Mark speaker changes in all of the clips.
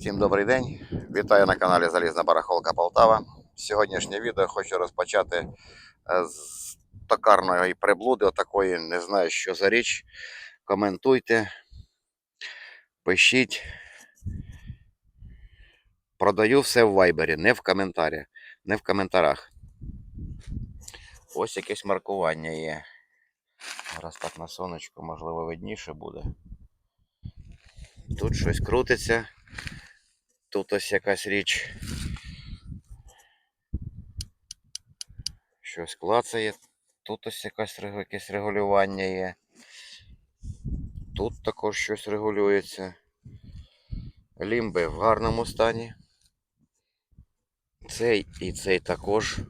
Speaker 1: Всім добрий день. Вітаю на каналі Залізна Барахолка Полтава. Сьогоднішнє відео хочу розпочати е, з токарної приблуди, отакої, не знаю, що за річ. Коментуйте, пишіть. Продаю все в вайбері, не в коментарях, не в коментарях. Ось якесь маркування є. Зараз так на сонечку, можливо, видніше буде. Тут щось крутиться. Тут ось якась річ. Щось клацає. Тут ось якась, якесь регулювання є. Тут також щось регулюється. Лімби в гарному стані. Цей і цей також.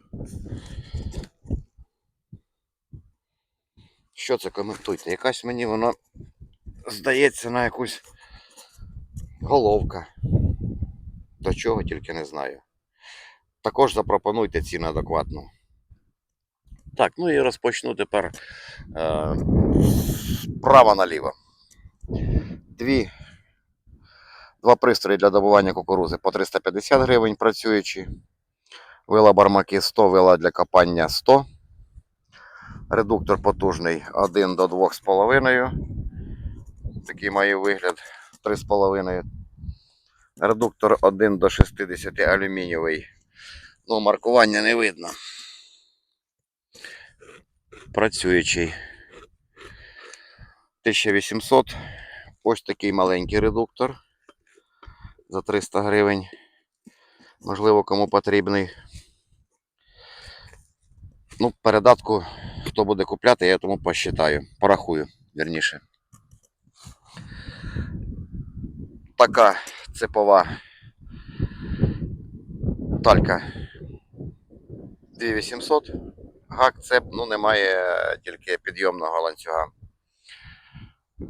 Speaker 1: Що це коментуйте? Якась мені воно здається на якусь головка. До чого тільки не знаю. Також запропонуйте ціну адекватну. Так, ну і розпочну тепер е, справа наліво. Дві, два пристрої для добування кукурузи по 350 гривень працюючі. Вила бармаки 100, вила для копання 100. Редуктор потужний 1 до 2,5. Такий має вигляд 3,5. Редуктор 1 до 60 алюмінієвий. Ну, маркування не видно. Працюючий. 1800. Ось такий маленький редуктор. За 300 гривень. Можливо, кому потрібний. Ну, передатку, хто буде купляти, я тому посчитаю. Порахую, вірніше. Така цепова талька 2800. Гак цеп, ну немає тільки підйомного ланцюга.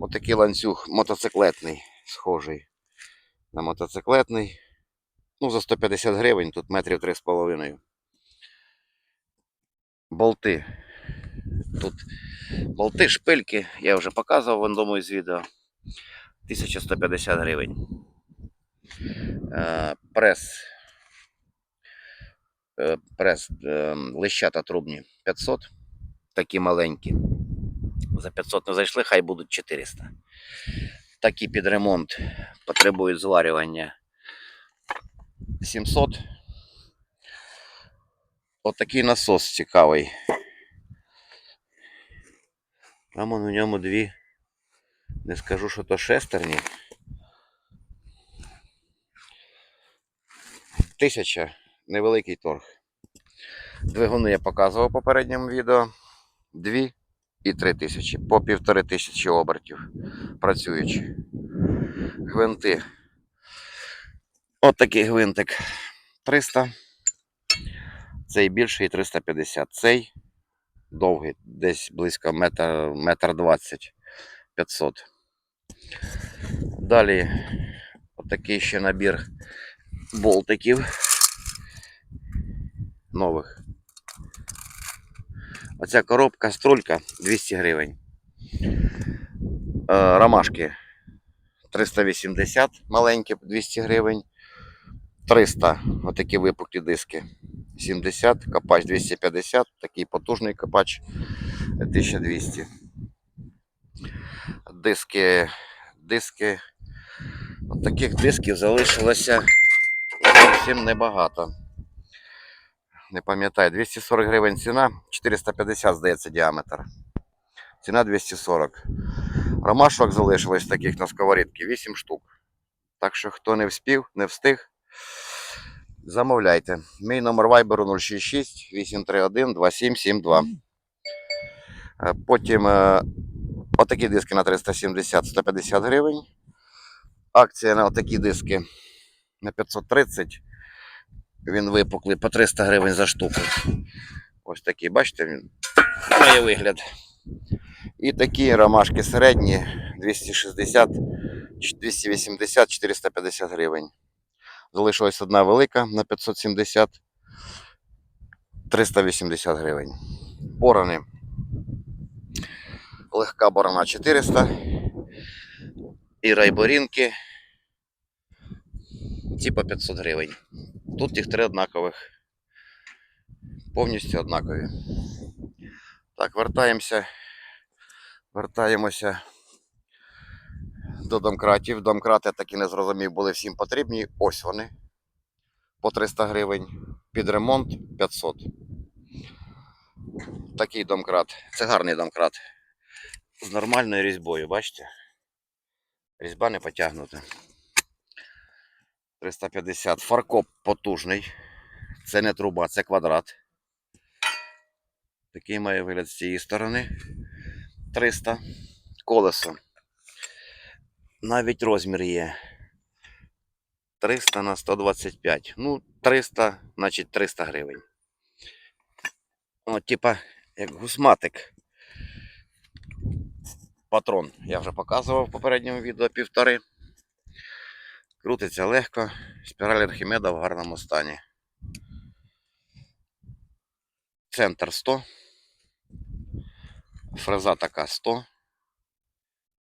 Speaker 1: Отакий ланцюг мотоциклетний, схожий на мотоциклетний. Ну, за 150 гривень, тут метрів 3,5. Болти. Тут болти, шпильки, я вже показував в одному із відео. 1150 гривень. Е, прес. Е, прес е, лищата трубні 500. Такі маленькі. За 500 не зайшли, хай будуть 400. Такі під ремонт потребують зварювання 700. Отакий насос цікавий. Там у ньому дві. Не скажу, що то шестерні. Тисяча. Невеликий торг. Двигуни я показував в попередньому відео. Дві і три тисячі. По півтори тисячі обертів працюючи. Гвинти. От такий гвинтик 300. Цей більший 350. Цей довгий, десь близько метр, метр 20 500. Далі отакий ще набір болтиків нових. Оця коробка, струлька 200 гривень. Е, ромашки 380 маленькі 200 гривень. 300 отакі випуклі диски. 70, копач 250, такий потужний копач 1200. Диски, диски. От таких дисків залишилося зовсім небагато. Не пам'ятаю, 240 гривень ціна, 450, здається, діаметр. Ціна 240. Ромашок залишилось таких на сковорідці 8 штук. Так що, хто не вспів, не встиг, замовляйте. Мій номер вайберу 066 831 2772. Е, Потім е, отакі диски на 370-150 гривень. Акція на отакі диски на 530. Він випуклий по 300 гривень за штуку. Ось такий, бачите, він має вигляд. І такі ромашки середні 260, 280, 450 гривень. Залишилась одна велика на 570, 380 гривень. Борони. Легка борона 400. І райборінки по 500 гривень. Тут їх три однакових. Повністю однакові. Так, вертаємося. Вертаємося до домкратів. Домкрати такі не зрозумів, були всім потрібні. Ось вони. По 300 гривень. Під ремонт 500. Такий домкрат. Це гарний домкрат. З нормальною різьбою, бачите? Різьба не потягнута. 350. Фаркоп потужний. Це не труба, це квадрат. Такий має вигляд з цієї сторони. 300. Колесо. Навіть розмір є. 300 на 125. Ну, 300, значить 300 гривень. О, типа, як гусматик. Патрон я вже показував в попередньому відео півтори. Крутиться легко. Спіраль Архімеда в гарному стані. Центр 100. Фреза така 100.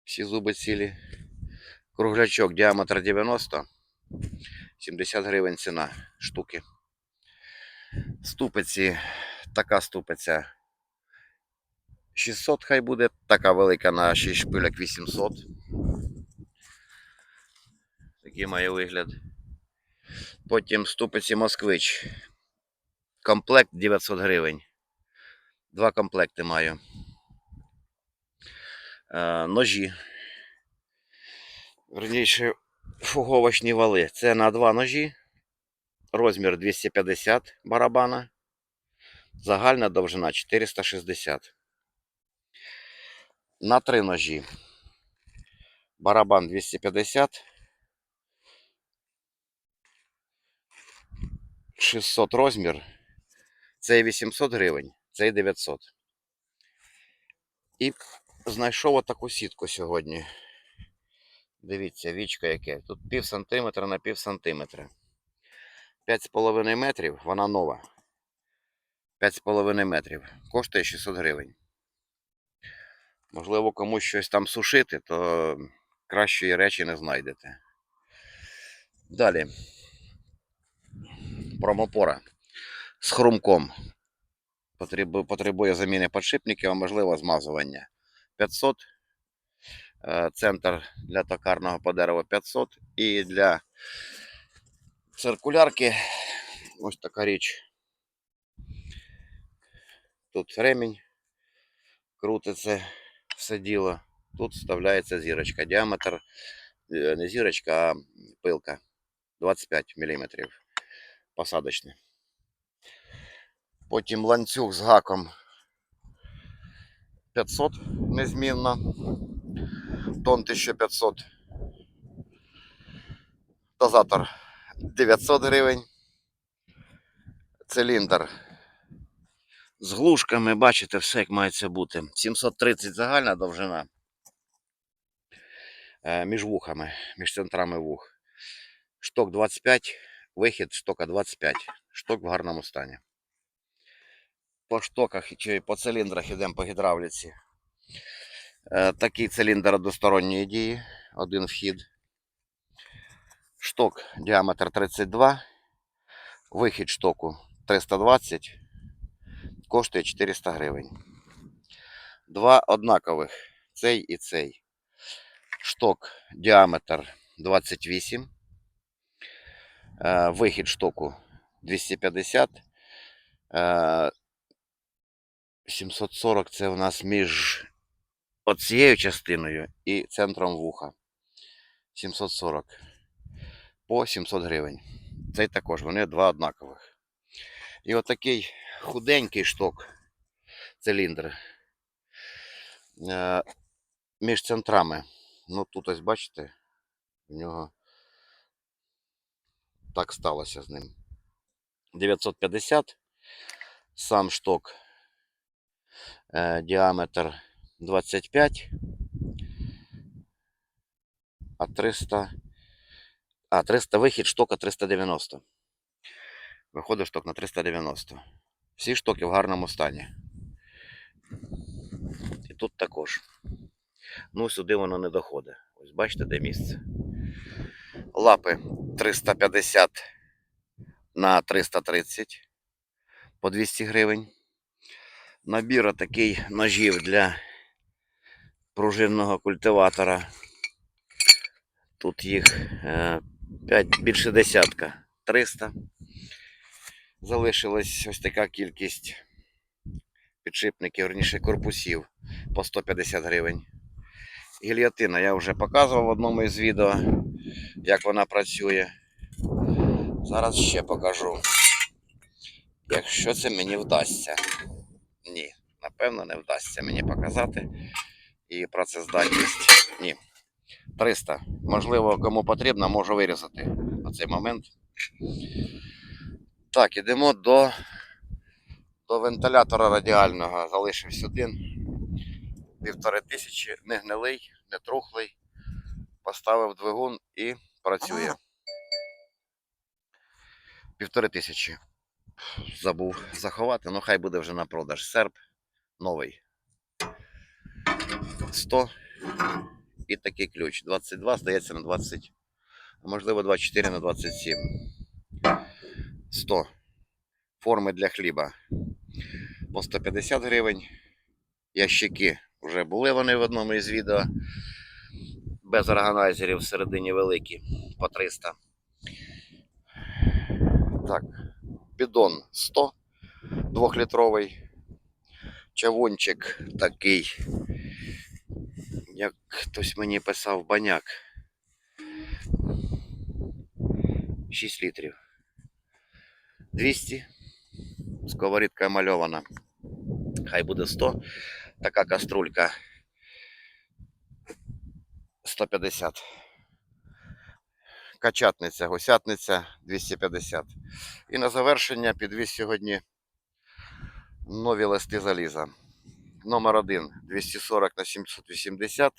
Speaker 1: Всі зуби цілі. Круглячок діаметр 90. 70 гривень ціна штуки. Ступиці. Така ступиця 600 хай буде. Така велика на 6 шпилек 800. Такий має вигляд. Потім ступиці Москвич. Комплект 900 гривень. Два комплекти маю. Е, ножі. Верніше, фуговочні вали. Це на два ножі. Розмір 250 барабана. Загальна довжина 460. На три ножі. Барабан 250. 600 розмір. Цей 800 гривень, цей 900. І знайшов отаку сітку сьогодні. Дивіться, вічка яке. Тут пів сантиметра на пів сантиметра. 5,5 метрів, вона нова. 5,5 метрів. Коштує 600 гривень. Можливо, комусь щось там сушити, то кращої речі не знайдете. Далі. Промопора з хрумком. Потребує, заміни подшипників, а можливо змазування. 500. Е, Центр для токарного по дереву 500. І для циркулярки ось така річ. Тут ремінь крутиться все діло. Тут вставляється зірочка. Діаметр е, не зірочка, а пилка 25 мм. Посадочний. Потім ланцюг з гаком 500 незмінно. Тон 1500. Дозатор 900 гривень. Циліндр з глушками, бачите, все як має це бути. 730 загальна довжина. Е, Між вухами, між центрами вух. Шток 25, вихід штока 25. Шток в гарному стані. По штоках чи по циліндрах йдемо по гідравліці. Е, Такий циліндр односторонньої дії. Один вхід. Шток діаметр 32. Вихід штоку 320. Коштує 400 гривень. Два однакових. Цей і цей. Шток діаметр 28. Вихід штоку 250. Е, 740 це у нас між оцією частиною і центром вуха. 740 по 700 гривень. Цей також, вони два однакових. І отакий худенький шток, циліндр. Е, між центрами. Ну тут ось бачите, в нього так сталося з ним. 950. Сам шток е, діаметр 25, а 300, а 300 вихід штока 390. Виходить шток на 390. Всі штоки в гарному стані. І тут також. Ну, сюди воно не доходить. Ось бачите, де місце. Лапи 350 на 330 по 200 гривень. Набір такий ножів для пружинного культиватора. Тут їх 5, більше десятка. 300. Залишилась ось така кількість підшипників, верніше корпусів по 150 гривень. Гільйотина я вже показував в одному із відео, як вона працює. Зараз ще покажу. Якщо це мені вдасться. Ні, напевно, не вдасться мені показати. І працездатність. Ні. 300. Можливо, кому потрібно, можу вирізати на цей момент. Так, ідемо до, до вентилятора радіального. Залишився один. Півтори тисячі, не гнилий, не трухлий. Поставив двигун і працює. Півтори тисячі. Забув заховати, ну хай буде вже на продаж. Серп новий. 100 і такий ключ. 22, здається, на 20, можливо 24 на 27. 100. Форми для хліба. По 150 гривень. Ящики вже були вони в одному із відео. Без органайзерів всередині великі. По 300. Так. Бідон 100. Двохлітровий. Чавунчик такий. Як хтось мені писав баняк. 6 літрів. 200. Сковорідка мальована. Хай буде 100. Така каструлька 150. Качатниця, гусятниця 250. І на завершення підвіз сьогодні нові листи заліза. Номер 1 240 на 780.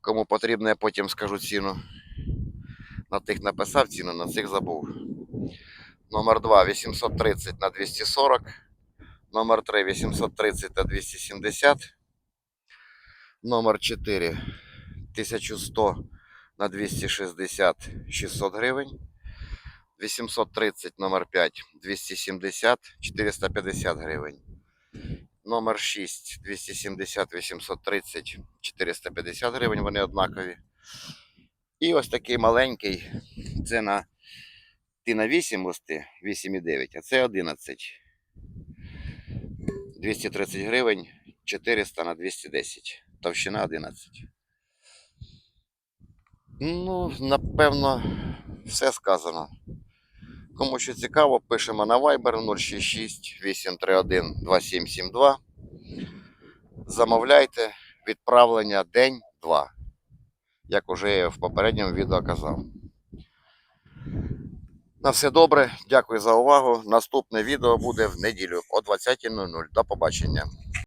Speaker 1: Кому потрібно, я потім скажу ціну. На тих написав ціну, на цих забув. Номер 2 830 на 240. Номер 3 830 на 270. Номер 4 1100 на 260 600 гривень. 830 номер 5 270 450 гривень. Номер 6 270 830 450 гривень, вони однакові. І ось такий маленький. Це на ти на 8 листи 8,9, а це 11. 230 гривень, 400 на 210. Товщина 11. Ну, напевно, все сказано. Кому що цікаво, пишемо на Viber 066 831 2772. Замовляйте відправлення день-два. Як уже я в попередньому відео казав. На все добре, дякую за увагу. Наступне відео буде в неділю о 20.00. До побачення.